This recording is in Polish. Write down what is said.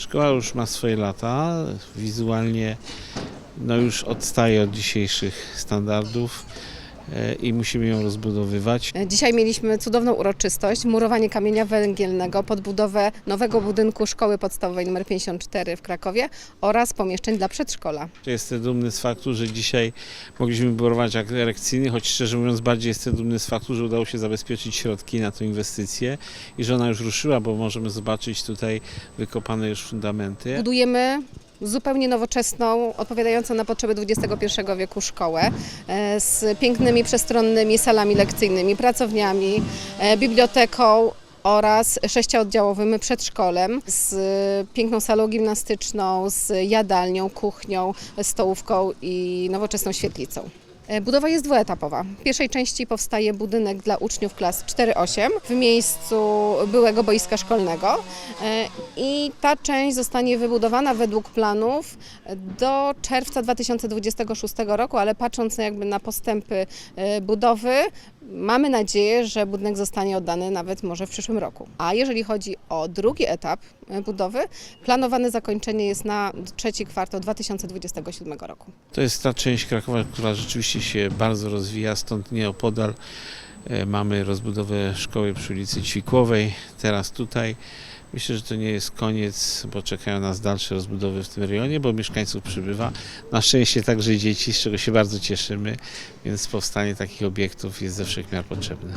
Szkoła już ma swoje lata, wizualnie no już odstaje od dzisiejszych standardów i musimy ją rozbudowywać. Dzisiaj mieliśmy cudowną uroczystość, murowanie kamienia węgielnego pod budowę nowego budynku Szkoły Podstawowej nr 54 w Krakowie oraz pomieszczeń dla przedszkola. Jestem dumny z faktu, że dzisiaj mogliśmy budować akt erekcyjny, choć szczerze mówiąc bardziej jestem dumny z faktu, że udało się zabezpieczyć środki na tę inwestycję i że ona już ruszyła, bo możemy zobaczyć tutaj wykopane już fundamenty. Budujemy zupełnie nowoczesną, odpowiadającą na potrzeby XXI wieku szkołę e, z pięknymi, przestronnymi salami lekcyjnymi, pracowniami, e, biblioteką oraz sześcioddziałowym przedszkolem z piękną salą gimnastyczną, z jadalnią, kuchnią, stołówką i nowoczesną świetlicą. E, Budowa jest dwuetapowa. W pierwszej części powstaje budynek dla uczniów klas 4-8 w miejscu byłego boiska szkolnego E, i ta część zostanie wybudowana według planów do czerwca 2026 roku, ale patrząc jakby na postępy e, budowy, mamy nadzieję, że budynek zostanie oddany nawet może w przyszłym roku. A jeżeli chodzi o drugi etap e, budowy, planowane zakończenie jest na trzeci kwartał 2027 roku. To jest ta część Krakowa, która rzeczywiście się bardzo rozwija, stąd nieopodal e, mamy rozbudowę szkoły przy ulicy Ćwikłowej, teraz tutaj. Myślę, że to nie jest koniec, bo czekają nas dalsze rozbudowy w tym rejonie, bo mieszkańców przybywa. Na szczęście także dzieci, z czego się bardzo cieszymy, więc powstanie takich obiektów jest ze wszech miar potrzebne.